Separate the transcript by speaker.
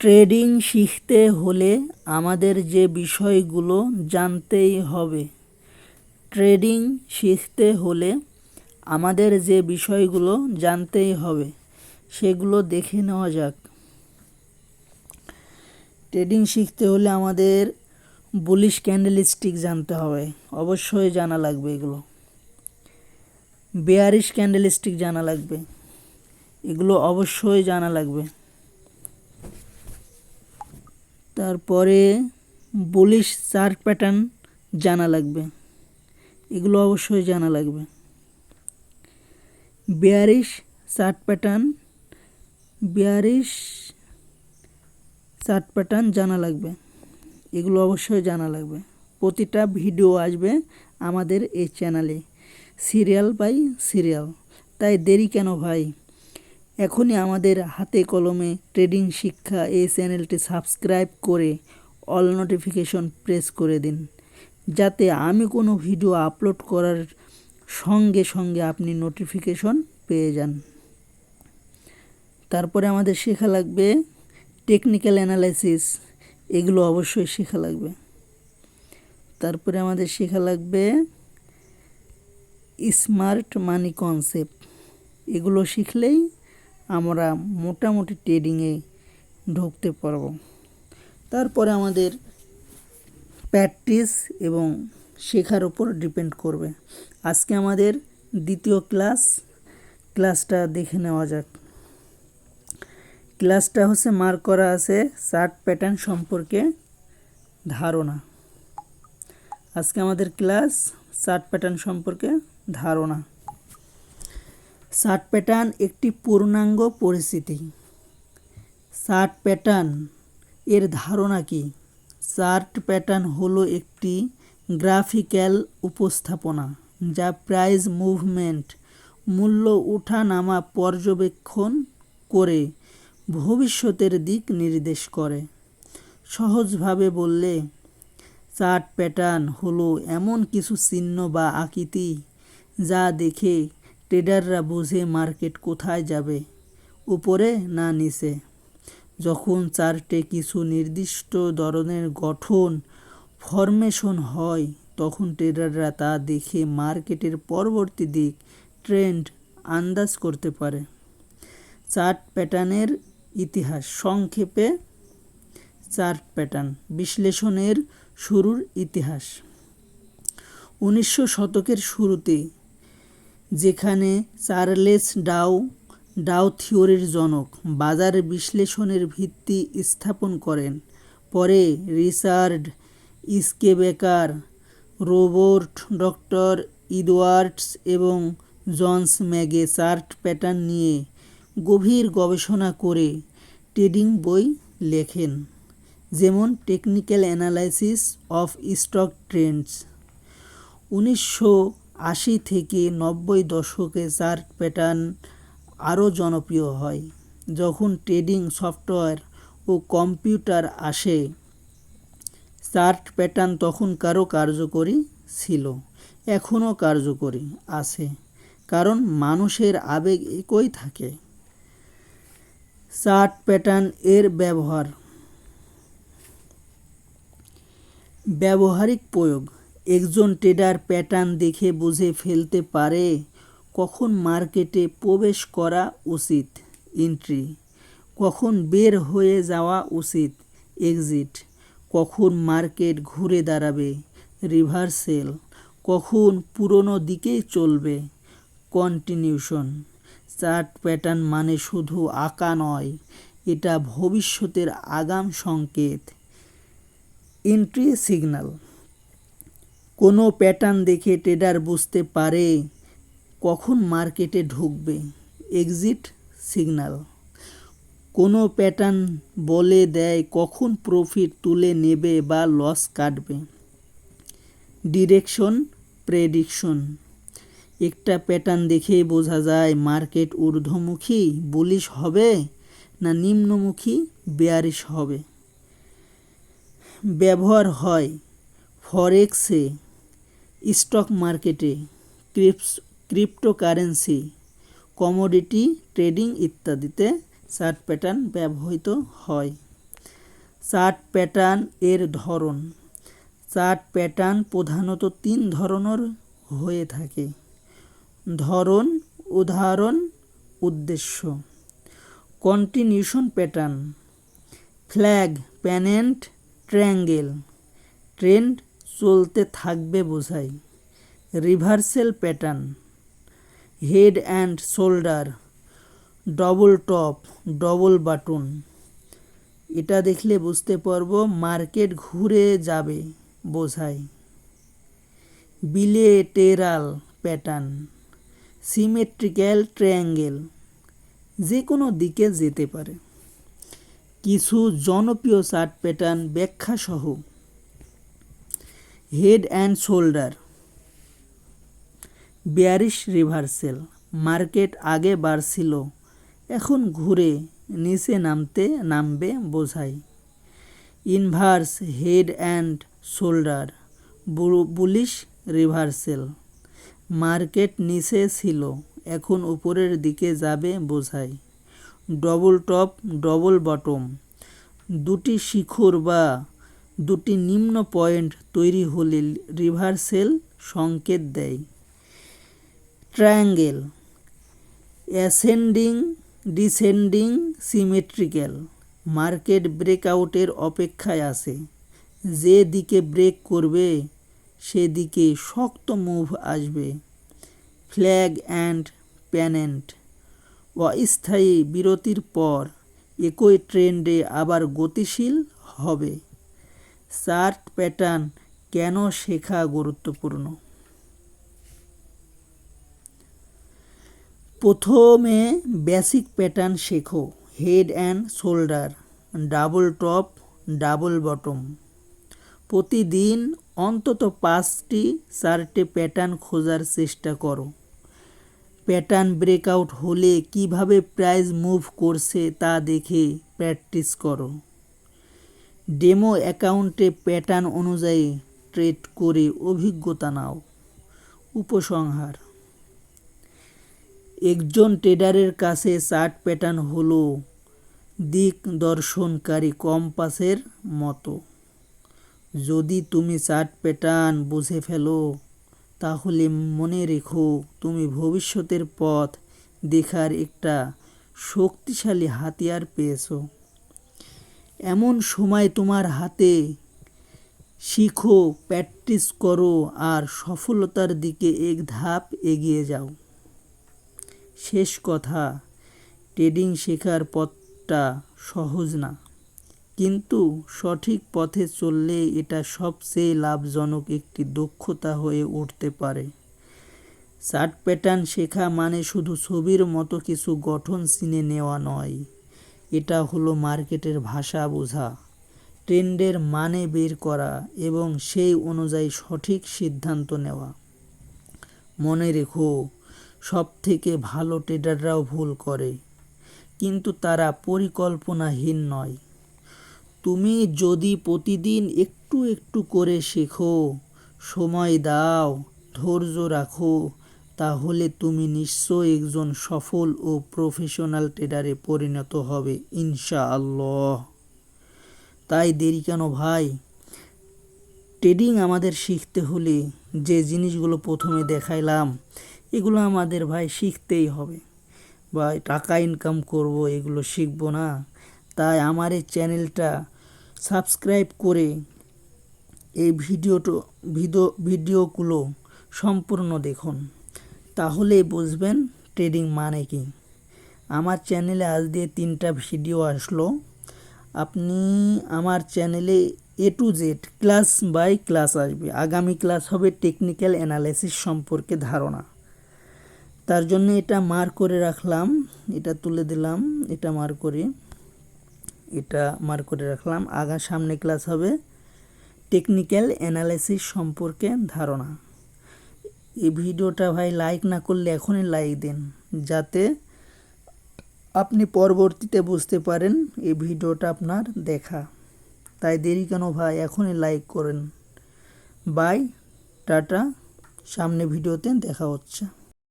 Speaker 1: Trading শিখতে হলে আমাদের যে বিষয়গুলো জানতেই হবে। ট্রেডিং শিখতে হলে আমাদের যে বিষয়গুলো জানতেই হবে, সেগুলো দেখে নেওয়া যাক। ট্রেডিং শিখতে হলে আমাদের বুলিশ ক্যান্ডেল স্টিক জানতে হবে, অবশ্যই জানা লাগবে এগুলো। বেয়ারিশ ক্যান্ডেল স্টিক জানা লাগবে, এগুলো অবশ্যই জানা লাগবে। তারপরে বুলিশ চার্ট প্যাটার্ন জানা লাগবে। এগুলো অবশ্যই জানা লাগবে। Bearish chart pattern bearish chart pattern জানা লাগবে। এগুলো অবশ্যই জানা লাগবে। প্রতিটা ভিডিও আসবে আমাদের এই চ্যানেলে সিরিয়াল বাই সিরিয়াল তাই দেরি কেন ভাই? এখনই আমাদের হাতে কলমে ট্রেডিং শিক্ষা এই চ্যানেলটি সাবস্ক্রাইব করে অল নোটিফিকেশন প্রেস করে দিন। যাতে আমি কোনো ভিডিও আপলোড করার সঙ্গে সঙ্গে আপনি নোটিফিকেশন পেয়ে যান। তারপরে আমাদের শেখা লাগবে টেকনিক্যাল অ্যানালাইসিস। এগুলো অবশ্যই শেখা লাগবে। তারপরে আমাদের শেখা লাগবে স্মার্ট মানি কনসেপ্ট। এগুলো শিখলেই আমরা মোটামুটি ট্রেডিংয়ে ঢুকতে পারব। তারপরে আমাদের প্র্যাকটিস এবং শেখার উপর ডিপেন্ড করবে। আজকে আমাদের দ্বিতীয় ক্লাস ক্লাসটা দেখে নেওয়া যাক। ক্লাসটা হচ্ছে মার্ক করা আছে চার্ট প্যাটার্ন সম্পর্কে ধারণা। আজকে আমাদের ক্লাস চার্ট প্যাটার্ন সম্পর্কে ধারণা। চার্ট প্যাটার্ন একটি পূর্ণাঙ্গ পরিস্থিতি। শার্ট প্যাটার্ন এর ধারণা কি? চার্ট প্যাটার্ন হলো একটি গ্রাফিক্যাল উপস্থাপনা যা প্রাইস মুভমেন্ট মূল্য ওঠা নামা পর্যবেক্ষণ করে ভবিষ্যতের দিক নির্দেশ করে। সহজভাবে বললে চার্ট প্যাটার্ন হলো এমন কিছু চিহ্ন বা আকৃতি যা দেখে ট্রেডাররা বোঝে মার্কেট কোথায় যাবে, উপরে না নিচে। যখন চার্টে কিছু নির্দিষ্ট ধরনের গঠন ফরমেশন হয়, তখন ট্রেডাররা তা দেখে মার্কেটের পরবর্তী দিক ট্রেন্ড আন্দাজ করতে পারে। চার্ট প্যাটার্নের ইতিহাস, সংক্ষেপে চার্ট প্যাটার্ন, বিশ্লেষণের শুরুর ইতিহাস। উনিশশো শতকের শুরুতে যেখানে চার্লেস ডাউ ডাও থিওরির জনক, বাজার বিশ্লেষণের ভিত্তি স্থাপন করেন। পরে রিচার্ড ইস্কেবেকার, রোবর্ট, ডক্টর ইদওয়ার্ডস এবং জনস ম্যাগে চার্ট প্যাটার্ন নিয়ে গভীর গবেষণা করে ট্রেডিং বই লেখেন, যেমন technical analysis of stock trends. উনিশশো আশি থেকে নব্বই দশকে চার্ট প্যাটার্ন আরও জনপ্রিয় হয়। যখন ট্রেডিং সফটওয়্যার ও কম্পিউটার আসে চার্ট প্যাটার্ন তখনকারও কার্যকরী ছিল, এখনও কার্যকরী আছে, কারণ মানুষের আবেগ একই থাকে। চার্ট প্যাটার্ন এর ব্যবহার, ব্যবহারিক প্রয়োগ একজন ট্রেডার প্যাটার্ন দেখে বুঝে ফেলতে পারে কখন মার্কেটে প্রবেশ করা উচিত এন্ট্রি কখন বের হয়ে যাওয়া উচিত এক্সিট কখন মার্কেট ঘুরে দাঁড়াবে রিভার্সেল কখন পুরনো দিকেই চলবে কন্টিনিউশন চার্ট প্যাটার্ন মানে শুধু আঁকা নয়, এটা ভবিষ্যতের আগাম সংকেত এন্ট্রি সিগন্যাল কোনো প্যাটার্ন দেখে ট্রেডার বুঝতে পারে কখন মার্কেটে ঢুকবে। এক্সিট সিগন্যাল কোনো প্যাটার্ন বলে দেয় কখন প্রফিট তুলে নেবে বা লস কাটবে। ডিরেকশন প্রেডিকশন একটা প্যাটার্ন দেখেই বোঝা যায় মার্কেট ঊর্ধ্বমুখী বুলিশ হবে না নিম্নমুখী বেয়ারিশ হবে। ব্যবহার হয় ফরেক্সে স্টক মার্কেটে, ক্রিপস, ক্রিপ্টোকারেন্সি, কমোডিটি ট্রেডিং ইত্যাদিতে চার্ট প্যাটার্ন ব্যবহৃত হয়। চার্ট প্যাটার্ন এর ধরন। চার্ট প্যাটার্ন প্রধানত তিন ধরনের হয়ে থাকে। ধরন, উদাহরণ, উদ্দেশ্য। Continuation pattern. Flag, pennant, triangle. Trend চলতে থাকবে বোঝায় reversal pattern. Head and shoulder. Double top, double bottom. এটা দেখলে বুঝতে পারব মার্কেট ঘুরে যাবে বোঝায় বিলেটেরাল প্যাটার্ন সিমেট্রিক্যাল ট্রায়াঙ্গেল যে কোনো দিকে যেতে পারে। কিছু জনপ্রিয় চার্ট প্যাটার্ন ব্যাখ্যা সহ head and shoulder. Bearish reversal, market আগে বাড়ছিল, এখন ঘুরে নিচে নামতে নামবে বোঝায় inverse head and shoulder bullish reversal, market নিচে ছিল, এখন উপরের দিকে যাবে বোঝায় ডবল টপ, ডবল বটম, দুটি শিখর বা দুটি নিম্ন পয়েন্ট তৈরি হলে রিভার্সেল সংকেত দেয়। Triangle, ascending, descending, symmetrical, market ব্রেকআউটের অপেক্ষায় আছে। যে দিকে ব্রেক করবে, সেদিকে শক্ত মুভ আসবে। ফ্ল্যাগ অ্যান্ড প্যানেন্ট, অস্থায়ী বিরতির পর একই ট্রেন্ডে আবার গতিশীল হবে। চার্ট প্যাটার্ন কেন শেখা গুরুত্বপূর্ণ? প্রথমে বেসিক প্যাটার্ন শেখো, head and shoulder, double top, double bottom. প্রতিদিন অন্তত পাঁচটি চারটে প্যাটার্ন খোঁজার চেষ্টা করো। প্যাটার্ন ব্রেকআউট হলে কীভাবে প্রাইস মুভ করছে তা দেখে প্র্যাকটিস করো। ডেমো অ্যাকাউন্টে প্যাটার্ন অনুযায়ী ট্রেড করে অভিজ্ঞতা নাও। উপসংহার। একজন ট্রেডারের কাছে চার্ট প্যাটার্ন হলো দিক দর্শনকারী কম্পাসের মতো। যদি তুমি চার্ট প্যাটার্ন বুঝে ফেলো, তাহলে মনে রেখো তুমি ভবিষ্যতের পথ দেখার একটা শক্তিশালী হাতিয়ার পেয়েছ। এমন সময় তোমার হাতে শিখো, প্র্যাকটিস করো আর সফলতার দিকে এক ধাপ এগিয়ে যাও। শেষ কথা, ট্রেডিং শেখার পথটা সহজ না। কিন্তু সঠিক পথে চললে এটা সবচেয়ে লাভজনক একটি দক্ষতা হয়ে উঠতে পারে। চার্ট প্যাটার্ন শেখা মানে শুধু ছবির মতো কিছু গঠন চিনে নেওয়া নয়। এটা হলো মার্কেটের ভাষা বোঝা, ট্রেন্ডের মানে বের করা এবং সেই অনুযায়ী সঠিক সিদ্ধান্ত নেওয়া। মনে রেখো সব থেকে ভালো ট্রেডাররাও ভুল করে, কিন্তু তারা পরিকল্পনাহীন নয়। তুমি যদি প্রতিদিন একটু একটু করে শেখো, সময় দাও, ধৈর্য রাখো তাহলে তুমি নিশ্চয় একজন সফল ও প্রফেশনাল ট্রেডারে পরিণত হবে, ইনশাআল্লাহ। তাই দেরি কেন ভাই? ট্রেডিং আমাদের শিখতে হলে যে জিনিসগুলো প্রথমে দেখাইলাম, এগুলো আমাদের ভাই শিখতেই হবে। বা টাকা ইনকাম করব, এগুলো শিখব না। তাই আমার এই চ্যানেলটা সাবস্ক্রাইব করে এই ভিডিওটো ভিডিও ভিডিওগুলো সম্পূর্ণ দেখুন। তাহলেই বুঝবেন ট্রেডিং মানে কি। আমার চ্যানেলে আজ দিয়ে তিনটা ভিডিও আসলো। আপনি আমার চ্যানেলে A to Z class by class আসবে। আগামী ক্লাস হবে টেকনিক্যাল অ্যানালাইসিস সম্পর্কে ধারণা। তার জন্য এটা মার করে রাখলাম। এটা তুলে দিলাম। এটা মার করে। এটা মার করে রাখলাম। আগা সামনে ক্লাস হবে টেকনিক্যাল অ্যানালাইসিস সম্পর্কে ধারণা। এই ভিডিওটা ভাই লাইক না করলে এখনই লাইক দিন, যাতে আপনি পরবর্তীতে বুঝতে পারেন এই ভিডিওটা আপনার দেখা। তাই দেরি কেন ভাই? এখনই লাইক করেন। Bye tata. সামনে ভিডিওতে দেখা হচ্ছে।